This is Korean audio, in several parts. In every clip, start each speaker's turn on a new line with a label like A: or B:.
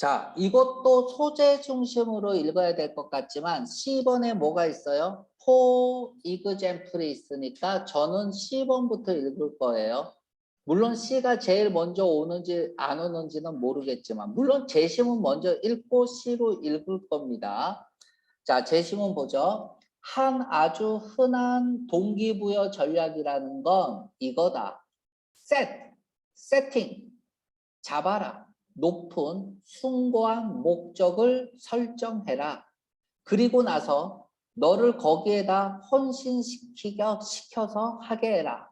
A: 자, 이것도 소재 중심으로 읽어야 될 것 같지만 10번에 뭐가 있어요? for example이 있으니까 저는 10번부터 읽을 거예요. 물론 C가 제일 먼저 오는지 안 오는지는 모르겠지만 물론 제시문 먼저 읽고 C로 읽을 겁니다. 자, 제시문 보죠. 한 아주 흔한 동기부여 전략이라는 건 이거다. set, setting, 잡아라. 높은 숭고한 목적을 설정해라. 그리고 나서 너를 거기에다 헌신시키겨 시켜서 하게 해라.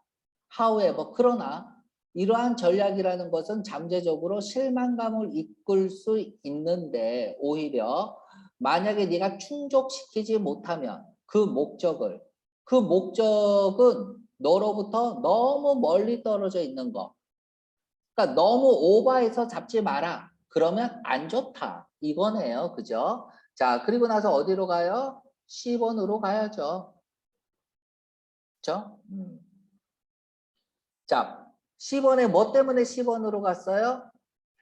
A: however, 그러나 이러한 전략이라는 것은 잠재적으로 실망감을 이끌 수 있는데 오히려 만약에 네가 충족시키지 못하면 그 목적을 그 목적은 너로부터 너무 멀리 떨어져 있는 거. 그러니까 너무 오버해서 잡지 마라. 그러면 안 좋다. 이거네요. 그죠? 자, 그리고 나서 어디로 가요? 10번으로 가야죠. 그죠? 음. 자, 10번에 뭐 때문에 10번으로 갔어요?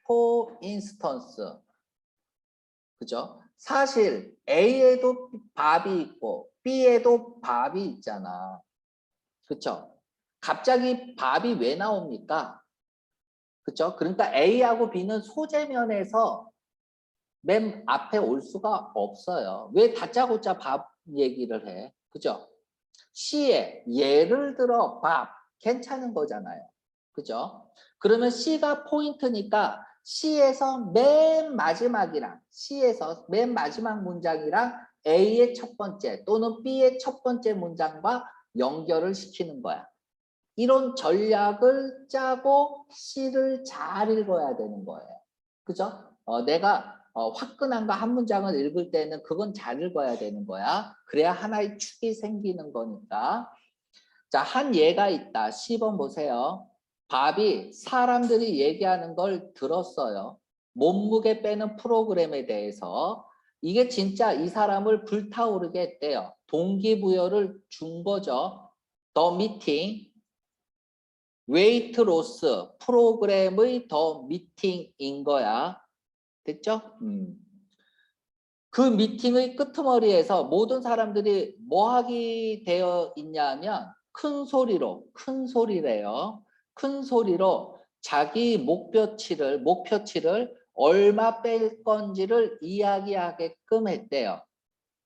A: for instance. 그죠? 사실 A에도 밥이 있고 B에도 밥이 있잖아. 그쵸? 갑자기 밥이 왜 나옵니까? 그쵸? 그러니까 A하고 B는 소재면에서 맨 앞에 올 수가 없어요. 왜 다짜고짜 밥 얘기를 해? 그죠? C에 예를 들어 밥 괜찮은 거잖아요. 그죠? 그러면 C가 포인트니까 C에서 맨 마지막이랑 C에서 맨 마지막 문장이랑 A의 첫 번째 또는 B의 첫 번째 문장과 연결을 시키는 거야. 이런 전략을 짜고 C를 잘 읽어야 되는 거예요. 그죠? 어, 내가 어, 화끈한 거 한 문장을 읽을 때는 그건 잘 읽어야 되는 거야. 그래야 하나의 축이 생기는 거니까. 자, 한 예가 있다. 10번 보세요. 밥이 사람들이 얘기하는 걸 들었어요. 몸무게 빼는 프로그램에 대해서. 이게 진짜 이 사람을 불타오르게 했대요. 동기부여를 준 거죠. 더 미팅, 웨이트 로스 프로그램의 더 미팅인 거야. 됐죠? 음. 그 미팅의 끄트머리에서 모든 사람들이 뭐 하기 되어 있냐면 큰 소리로, 큰 소리래요. 큰 소리로 자기 목표치를, 목표치를 얼마 뺄 건지를 이야기하게끔 했대요.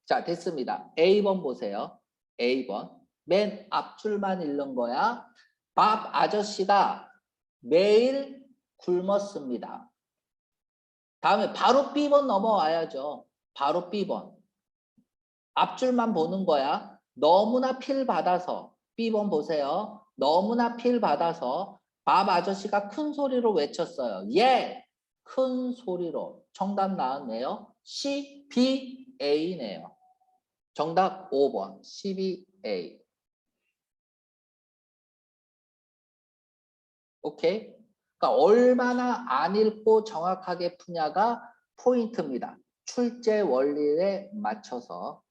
A: 자, 됐습니다. A번 보세요. A번. 맨 앞줄만 읽는 거야. 밥 아저씨가 매일 굶었습니다. 다음에 바로 B번 넘어와야죠. 바로 B번. 앞줄만 보는 거야. 너무나 필 받아서 B번 보세요. 너무나 필 받아서 밥 아저씨가 큰 소리로 외쳤어요. 예! 큰 소리로. 정답 나왔네요. C, B, A네요. 정답 5번. C, B, A. 오케이? 그러니까 얼마나 안 읽고 정확하게 푸냐가 포인트입니다. 출제 원리에 맞춰서